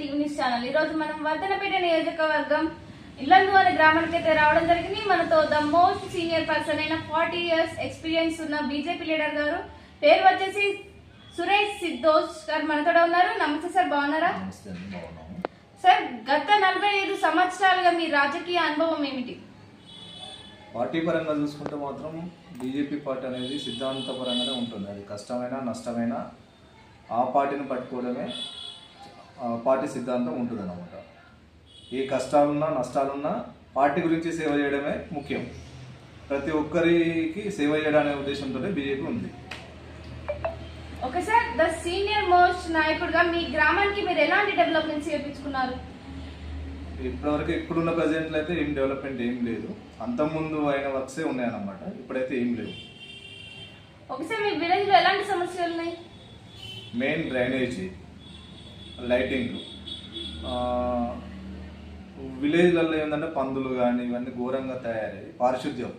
TV news channel. ఈ రోజు మనం వర్ధనపేట నియోజకవర్గం ఇల్లందు అనే గ్రామానికి అయితే రావడం జరిగింది. మనతో ద మోస్ట్ సీనియర్ పర్సన్ అయిన ఫార్టీ ఇయర్స్ ఎక్స్పీరియన్స్ ఉన్న బీజేపీ లీడర్ గారు. పేరు వచ్చేసి సురేష్ సిద్ధోష్ గారు మనతో ఉన్నారు. నమస్తే సార్ బాగున్నారా. సార్ గత నలభై ఐదు సంవత్సరాలుగా మీ రాజకీయ అనుభవం ఏమిటి? పార్టీ పరంగా చూసుకుంటే మాత్రం బీజేపీ పార్టీ అనేది సిద్ధాంతపరంగానే ఉంటుంది. అది కష్టమైనా నష్టమైనా ఆ పార్టీని పట్టుకోవడమే పార్టీ సిద్ధాంతం ఉంటుంది అనమాట ఏ కష్టాలున్నా నష్టాలున్నా పార్టీ గురించి సేవ చేయడమే ముఖ్యం. ప్రతి ఒక్కరికి సేవ చేయడనే ఉద్దేశంతో బీజేపీ ఉంది. Okay sir the senior most నాయకుడిగా మీ గ్రామానికి మీరు ఎలాంటి డెవలప్మెంట్స్ చేయించుకున్నారు ఇప్పటివరకు ఇప్పుడున్న ప్రజెంట్లో అయితే ఏం డెవలప్మెంట్ ఏం లేదు. అంతకుముందు అయిన వర్క్సే ఉన్నాయన్నమాట. ఇప్పుడైతే ఏం లేవు. ఓకే సార్ మీ విలేజ్లో ఎలాంటి సమస్యలు ఉన్నాయి మెయిన్ డ్రైనేజీ. లైటింగ్. విలేజ్లలో ఏంటంటే పందులు కానీ ఇవన్నీ ఘోరంగా తయారయ్యాయి పారిశుద్ధ్యం.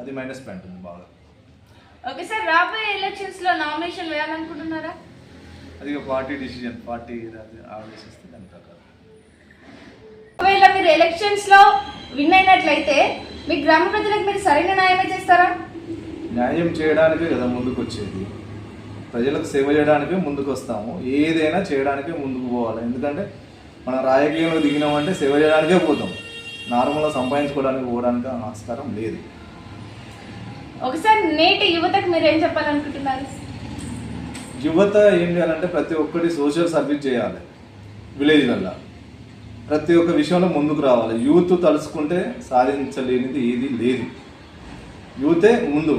అది మైనస్ పాయింట్ ఉంది బాగా. ఓకే సార్ రాబోయే ఎలక్షన్స్లో నామినేషన్ వేయాలనుకుంటున్నారా? అది పార్టీ డిసిజన్ పార్టీ ఆలోచిస్తే దాని ప్రకారం. ఒకవేళ మీరు ఎలక్షన్స్లో విన్ అయినట్లయితే మీ గ్రామ ప్రజలకు మీరు సరైన న్యాయమే చేస్తారా? న్యాయం చేయడానికే కదా ముందుకు వచ్చేది ప్రజలకు సేవ చేయడానికే ముందుకు వస్తాము ఏదైనా చేయడానికే ముందుకు పోవాలి. ఎందుకంటే మనం రాజకీయంలో దిగినామంటే సేవ చేయడానికే పోతాం. నార్మల్గా సంపాదించుకోవడానికి పోవడానికి ఆస్కారం లేదు. ఒకసారి నేటి యువతకు మీరు ఏం చెప్పాలనుకుంటున్నారు? యువత ఏం చేయాలంటే ప్రతి ఒక్కటి సోషల్ సర్వీస్ చేయాలి. విలేజ్లల్లో. ప్రతి ఒక్క విషయంలో ముందుకు రావాలి. యూత్ తలుచుకుంటే సాధించలేనిది ఏది లేదు. యూతే ముందు.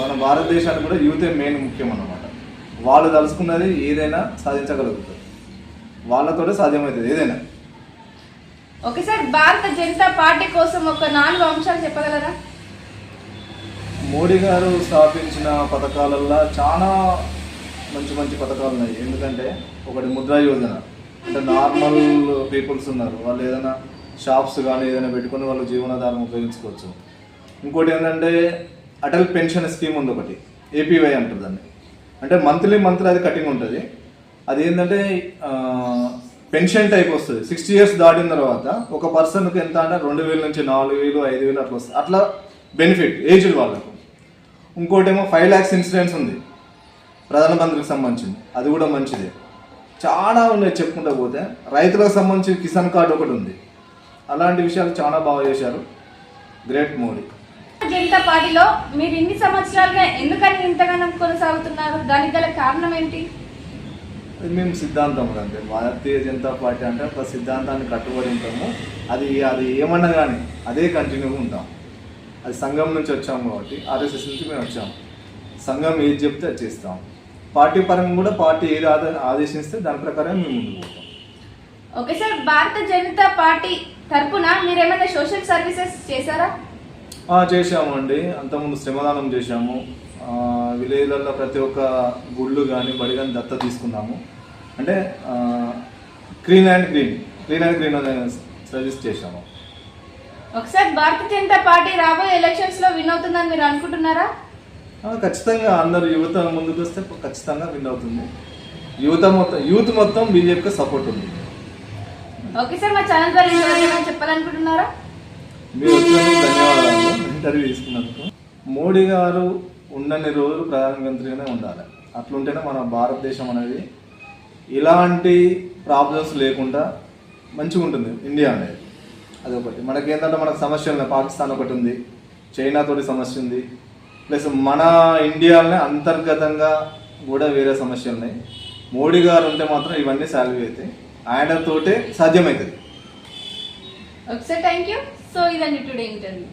మన భారతదేశానికి కూడా యూతే మెయిన్ ముఖ్యం అన్నమాట వాళ్ళు తలుచుకున్నది ఏదైనా సాధించగలుగుతారు. వాళ్ళతోనే సాధ్యమవుతుంది ఏదైనా. ఓకే సార్ భారత జనతా పార్టీ కోసం ఒక నాలుగు అంశాలు చెప్పగలరా? మోడీ గారు స్థాపించిన పథకాలల్లో చాలా మంచి మంచి పథకాలు ఉన్నాయి. ఎందుకంటే ఒకటి ముద్రా యోజన. అంటే నార్మల్ పీపుల్స్ ఉన్నారు. వాళ్ళు ఏదైనా షాప్స్ కానీ ఏదైనా పెట్టుకొని వాళ్ళు జీవనాధారం ఉపయోగించుకోవచ్చు. ఇంకోటి ఏంటంటే అటల్ పెన్షన్ స్కీమ్ ఉంది ఒకటి. ఏపీవై అంటారు దాన్ని. అంటే మంత్లీ మంత్లీ అది కటింగ్ ఉంటుంది. అది ఏంటంటే పెన్షన్ టైప్ వస్తుంది. సిక్స్టీ ఇయర్స్ దాటిన తర్వాత ఒక పర్సన్కి ఎంత అంటే రెండు వేల నుంచి నాలుగు వేలు ఐదు వేలు అట్లా వస్తుంది. అట్లా బెనిఫిట్ ఏజ్డ్ వాళ్ళకు. ఇంకోటి ఏమో ఫైవ్ ల్యాక్స్ ఇన్సూరెన్స్ ఉంది ప్రధానమంత్రికి సంబంధించింది. అది కూడా మంచిదే. చాలా ఉన్నాయి చెప్పుకుంటా పోతే. రైతులకు సంబంధించి కిసాన్ కార్డు ఒకటి ఉంది. అలాంటి విషయాలు చాలా బాగా చేశారు. గ్రేట్ మోడీ. జనతా పార్టీలో మీరు ఇన్ని సంవత్సరాలుగా ఎందుకని ఇంతగానం కొనసాగుతున్నారు? దానికి గల కారణం ఏంటి? అది మేము సిద్ధాంతం అంతే భారతీయ జనతా పార్టీ అంటే ఒక సిద్ధాంతాన్ని కట్టుబడి ఉంటాము. అది అది ఏమన్నా కానీ అదే కంటిన్యూగా ఉంటాం. అది సంఘం నుంచి వచ్చాము కాబట్టి ఆర్ఎస్ఎస్ నుంచి మేము వచ్చాము. సంఘం ఏది చెప్తే అది చేస్తాం. పార్టీ పరంగా కూడా పార్టీ ఏది ఆద ఆదేశిస్తే దాని ప్రకారం మేము ముందుకు పోతాం. ఓకే సార్ భారత జనతా పార్టీ తరపున మీరు ఏమైనా సోషల్ సర్వీసెస్ చేశారా? చేశాము అండి. అంతకుముందు శ్రమదానం చేశాము. విలేజ్లలో ప్రతి ఒక్క గుళ్ళు కానీ బడి కానీ దత్త తీసుకున్నాము. అంటే clean and green. Clean and green అనే సర్వీస్ చేశాము. ఒకసారి భారత జనతా పార్టీ రాబోయే ఎలక్షన్స్లో విన్ అవుతుందని మీరు అనుకుంటున్నారా? ఖచ్చితంగా అందరు యువత ముందుకు వస్తే ఖచ్చితంగా విన్ అవుతుంది. యువత మొత్తం యూత్ మొత్తం బీజేపీకి సపోర్ట్ ఉంది. ఓకే సార్ మా ఛానల్ ద్వారా చెప్పాలనుకుంటున్నారా? మీరు వచ్చినందుకు ధన్యవాదాలు. ఇంటర్వ్యూ తీసుకున్నందుకు మోడీ గారు ఉన్నన్ని రోజులు ప్రధానమంత్రిగానే ఉండాలి. అట్లుంటేనే మన భారతదేశం అనేది ఎలాంటి ప్రాబ్లమ్స్ లేకుండా మంచిగా ఉంటుంది ఇండియా అనేది. అదొకటి. మనకేంటంటే మనకు సమస్యలు ఉన్నాయి. పాకిస్తాన్ ఒకటి ఉంది చైనాతోటి సమస్య ఉంది. ప్లస్ మన ఇండియాలోనే అంతర్గతంగా కూడా వేరే సమస్యలు ఉన్నాయి. మోడీ గారు ఉంటే మాత్రం ఇవన్నీ సాల్వ్ అవుతాయి ఆయనతోటే సాధ్యమవుతుంది. ఒకసారి థ్యాంక్ యూ సో ఇదండి టుడే ఇంటర్వ్యూ.